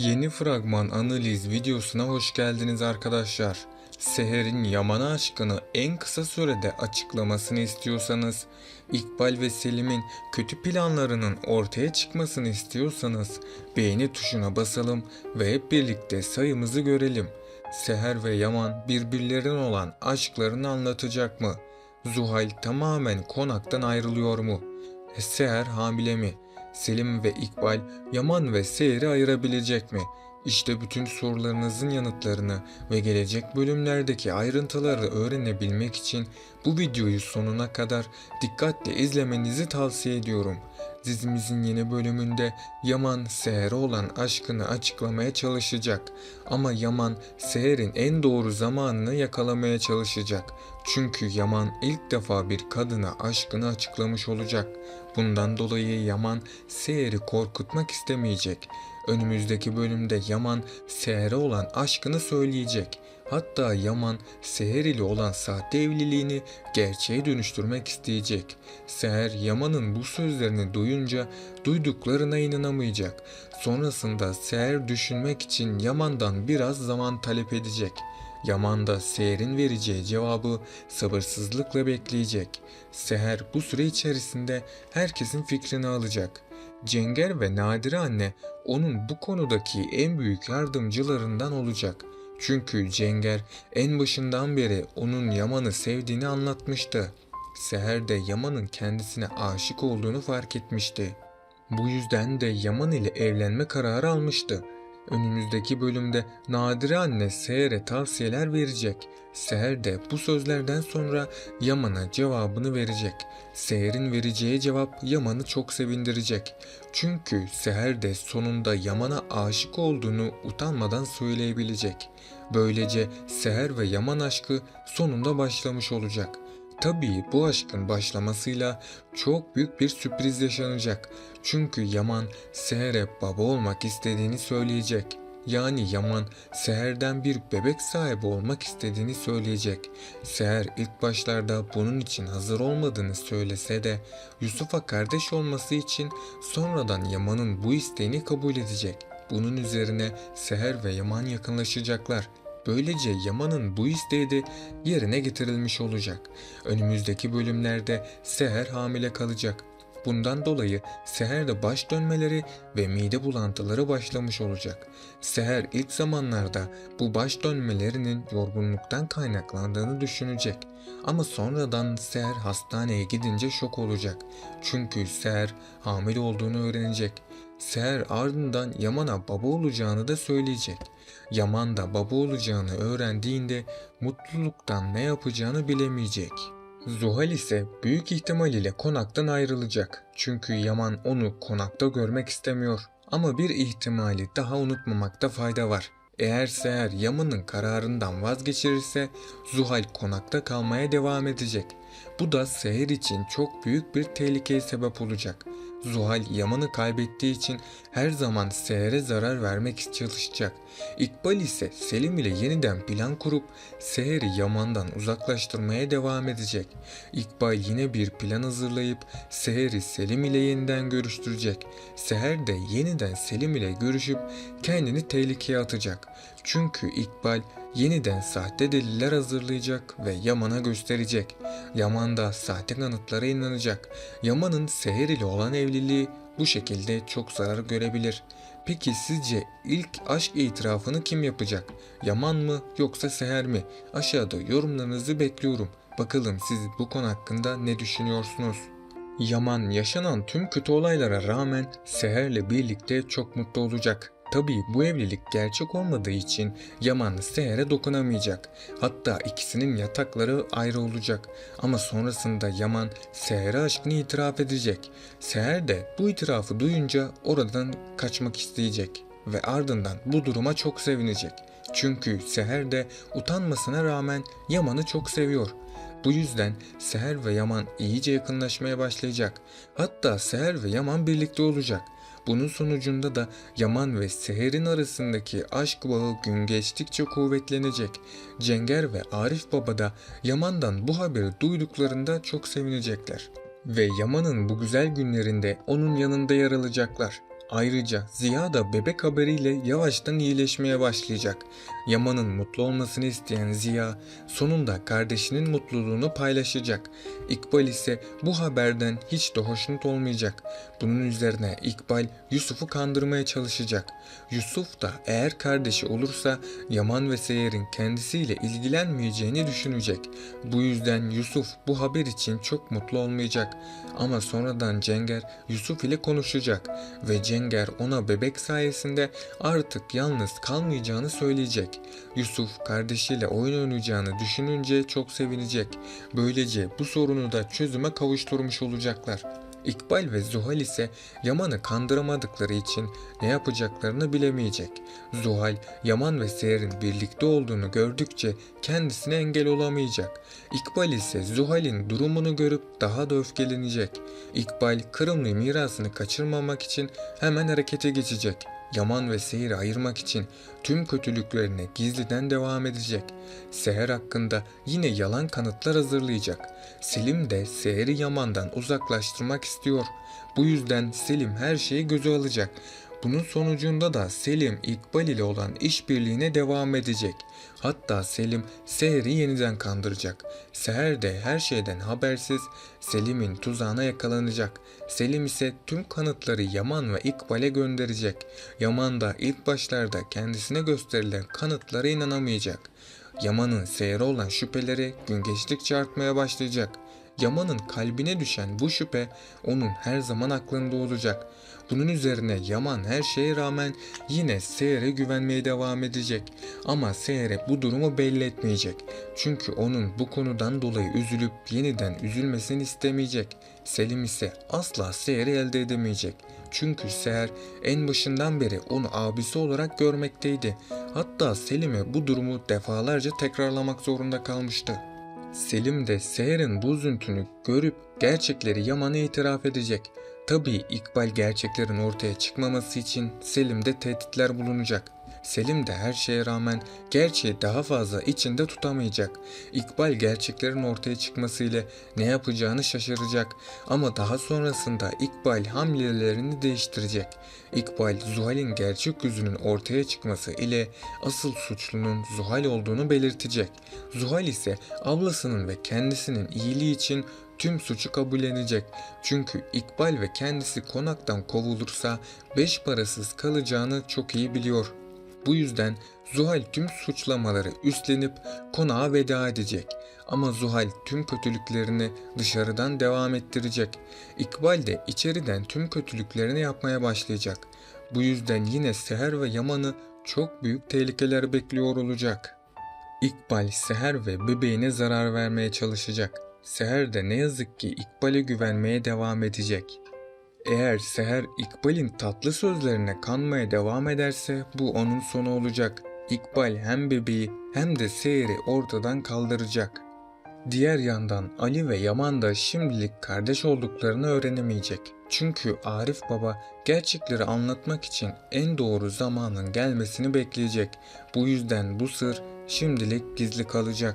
Yeni fragman analiz videosuna hoş geldiniz arkadaşlar. Seher'in Yaman'a aşkını en kısa sürede açıklamasını istiyorsanız, İkbal ve Selim'in kötü planlarının ortaya çıkmasını istiyorsanız beğeni tuşuna basalım ve hep birlikte sayımızı görelim. Seher ve Yaman birbirlerine olan aşklarını anlatacak mı? Zuhal tamamen konaktan ayrılıyor mu? Seher hamile mi? Selim ve İkbal Yaman ve Seher'i ayırabilecek mi? İşte bütün sorularınızın yanıtlarını ve gelecek bölümlerdeki ayrıntıları öğrenebilmek için bu videoyu sonuna kadar dikkatle izlemenizi tavsiye ediyorum. Dizimizin yeni bölümünde Yaman Seher'e olan aşkını açıklamaya çalışacak ama Yaman Seher'in en doğru zamanını yakalamaya çalışacak. Çünkü Yaman ilk defa bir kadına aşkını açıklamış olacak. Bundan dolayı Yaman Seher'i korkutmak istemeyecek. Önümüzdeki bölümde Yaman Seher'e olan aşkını söyleyecek. Hatta Yaman Seher ile olan sahte evliliğini gerçeğe dönüştürmek isteyecek. Seher Yaman'ın bu sözlerini duyunca duyduklarına inanamayacak. Sonrasında Seher düşünmek için Yaman'dan biraz zaman talep edecek. Yaman da Seher'in vereceği cevabı sabırsızlıkla bekleyecek. Seher bu süre içerisinde herkesin fikrini alacak. Cenger ve Nadire anne onun bu konudaki en büyük yardımcılarından olacak. Çünkü Cenger en başından beri onun Yaman'ı sevdiğini anlatmıştı. Seher de Yaman'ın kendisine aşık olduğunu fark etmişti. Bu yüzden de Yaman ile evlenme kararı almıştı. Önümüzdeki bölümde Nadire anne Seher'e tavsiyeler verecek. Seher de bu sözlerden sonra Yaman'a cevabını verecek. Seher'in vereceği cevap Yaman'ı çok sevindirecek. Çünkü Seher de sonunda Yaman'a aşık olduğunu utanmadan söyleyebilecek. Böylece Seher ve Yaman aşkı sonunda başlamış olacak. Tabii bu aşkın başlamasıyla çok büyük bir sürpriz yaşanacak. Çünkü Yaman Seher'e baba olmak istediğini söyleyecek. Yani Yaman Seher'den bir bebek sahibi olmak istediğini söyleyecek. Seher ilk başlarda bunun için hazır olmadığını söylese de Yusuf'a kardeş olması için sonradan Yaman'ın bu isteğini kabul edecek. Bunun üzerine Seher ve Yaman yakınlaşacaklar. Böylece Yaman'ın bu isteği de yerine getirilmiş olacak. Önümüzdeki bölümlerde Seher hamile kalacak. Bundan dolayı Seher'de baş dönmeleri ve mide bulantıları başlamış olacak. Seher ilk zamanlarda bu baş dönmelerinin yorgunluktan kaynaklandığını düşünecek. Ama sonradan Seher hastaneye gidince şok olacak. Çünkü Seher hamile olduğunu öğrenecek. Seher ardından Yaman'a baba olacağını da söyleyecek. Yaman da baba olacağını öğrendiğinde mutluluktan ne yapacağını bilemeyecek. Zuhal ise büyük ihtimal ile konaktan ayrılacak. Çünkü Yaman onu konakta görmek istemiyor. Ama bir ihtimali daha unutmamakta fayda var. Eğer Seher Yaman'ın kararından vazgeçirirse Zuhal konakta kalmaya devam edecek. Bu da Seher için çok büyük bir tehlikeye sebep olacak. Zuhal Yaman'ı kaybettiği için her zaman Seher'e zarar vermek çalışacak. İkbal ise Selim ile yeniden plan kurup Seher'i Yaman'dan uzaklaştırmaya devam edecek. İkbal yine bir plan hazırlayıp Seher'i Selim ile yeniden görüştürecek. Seher de yeniden Selim ile görüşüp kendini tehlikeye atacak. Çünkü İkbal yeniden sahte deliller hazırlayacak ve Yaman'a gösterecek. Yaman da sahte kanıtlara inanacak. Yaman'ın Seher ile olan evliliği bu şekilde çok zarar görebilir. Peki sizce ilk aşk itirafını kim yapacak? Yaman mı yoksa Seher mi? Aşağıda yorumlarınızı bekliyorum. Bakalım siz bu konu hakkında ne düşünüyorsunuz? Yaman yaşanan tüm kötü olaylara rağmen Seher'le birlikte çok mutlu olacak. Tabii bu evlilik gerçek olmadığı için Yaman Seher'e dokunamayacak. Hatta ikisinin yatakları ayrı olacak. Ama sonrasında Yaman Seher'e aşkını itiraf edecek. Seher de bu itirafı duyunca oradan kaçmak isteyecek. Ve ardından bu duruma çok sevinecek. Çünkü Seher de utanmasına rağmen Yaman'ı çok seviyor. Bu yüzden Seher ve Yaman iyice yakınlaşmaya başlayacak. Hatta Seher ve Yaman birlikte olacak. Bunun sonucunda da Yaman ve Seher'in arasındaki aşk bağı gün geçtikçe kuvvetlenecek. Cenger ve Arif Baba da Yaman'dan bu haberi duyduklarında çok sevinecekler. Ve Yaman'ın bu güzel günlerinde onun yanında yer alacaklar. Ayrıca Ziya da bebek haberiyle yavaştan iyileşmeye başlayacak. Yaman'ın mutlu olmasını isteyen Ziya sonunda kardeşinin mutluluğunu paylaşacak. İkbal ise bu haberden hiç de hoşnut olmayacak. Bunun üzerine İkbal Yusuf'u kandırmaya çalışacak. Yusuf da eğer kardeşi olursa Yaman ve Seher'in kendisiyle ilgilenmeyeceğini düşünecek. Bu yüzden Yusuf bu haber için çok mutlu olmayacak. Ama sonradan Cenger Yusuf ile konuşacak ve Cenger ona bebek sayesinde artık yalnız kalmayacağını söyleyecek. Yusuf kardeşiyle oyun oynayacağını düşününce çok sevinecek. Böylece bu sorunu da çözüme kavuşturmuş olacaklar. İkbal ve Zuhal ise Yaman'ı kandıramadıkları için ne yapacaklarını bilemeyecek. Zuhal, Yaman ve Seher'in birlikte olduğunu gördükçe kendisine engel olamayacak. İkbal ise Zuhal'in durumunu görüp daha da öfkelenecek. İkbal, Kırımlı mirasını kaçırmamak için hemen harekete geçecek. Yaman ve Seher'i ayırmak için tüm kötülüklerine gizliden devam edecek. Seher hakkında yine yalan kanıtlar hazırlayacak. Selim de Seher'i Yaman'dan uzaklaştırmak istiyor. Bu yüzden Selim her şeyi göze alacak. Bunun sonucunda da Selim İkbal ile olan işbirliğine devam edecek. Hatta Selim Seher'i yeniden kandıracak. Seher de her şeyden habersiz Selim'in tuzağına yakalanacak. Selim ise tüm kanıtları Yaman ve İkbal'e gönderecek. Yaman da ilk başlarda kendisine gösterilen kanıtlara inanamayacak. Yaman'ın Seher'e olan şüpheleri gün geçtikçe artmaya başlayacak. Yaman'ın kalbine düşen bu şüphe onun her zaman aklında olacak. Bunun üzerine Yaman her şeye rağmen yine Seher'e güvenmeye devam edecek. Ama Seher'e bu durumu belli etmeyecek. Çünkü onun bu konudan dolayı üzülüp yeniden üzülmesini istemeyecek. Selim ise asla Seher'i elde edemeyecek. Çünkü Seher en başından beri onu abisi olarak görmekteydi. Hatta Selim'e bu durumu defalarca tekrarlamak zorunda kalmıştı. Selim de Seher'in bu üzüntünü görüp gerçekleri Yaman'a itiraf edecek. Tabii İkbal gerçeklerin ortaya çıkmaması için Selim'de tehditler bulunacak. Selim de her şeye rağmen gerçeği daha fazla içinde tutamayacak. İkbal gerçeklerin ortaya çıkması ile ne yapacağını şaşıracak ama daha sonrasında İkbal hamlelerini değiştirecek. İkbal Zuhal'in gerçek yüzünün ortaya çıkması ile asıl suçlunun Zuhal olduğunu belirtecek. Zuhal ise ablasının ve kendisinin iyiliği için tüm suçu kabullenecek. Çünkü İkbal ve kendisi konaktan kovulursa beş parasız kalacağını çok iyi biliyor. Bu yüzden Zuhal tüm suçlamaları üstlenip konağa veda edecek. Ama Zuhal tüm kötülüklerini dışarıdan devam ettirecek. İkbal de içeriden tüm kötülüklerini yapmaya başlayacak. Bu yüzden yine Seher ve Yaman'ı çok büyük tehlikeler bekliyor olacak. İkbal Seher ve bebeğine zarar vermeye çalışacak. Seher de ne yazık ki İkbal'e güvenmeye devam edecek. Eğer Seher İkbal'in tatlı sözlerine kanmaya devam ederse bu onun sonu olacak. İkbal hem bebeği hem de Seher'i ortadan kaldıracak. Diğer yandan Ali ve Yaman da şimdilik kardeş olduklarını öğrenemeyecek. Çünkü Arif Baba gerçekleri anlatmak için en doğru zamanın gelmesini bekleyecek. Bu yüzden bu sır şimdilik gizli kalacak.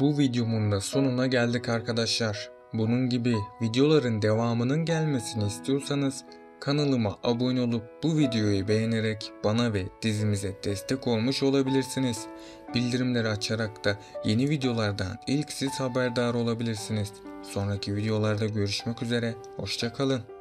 Bu videomun da sonuna geldik arkadaşlar. Bunun gibi videoların devamının gelmesini istiyorsanız kanalıma abone olup bu videoyu beğenerek bana ve dizimize destek olmuş olabilirsiniz. Bildirimleri açarak da yeni videolardan ilk siz haberdar olabilirsiniz. Sonraki videolarda görüşmek üzere, hoşçakalın.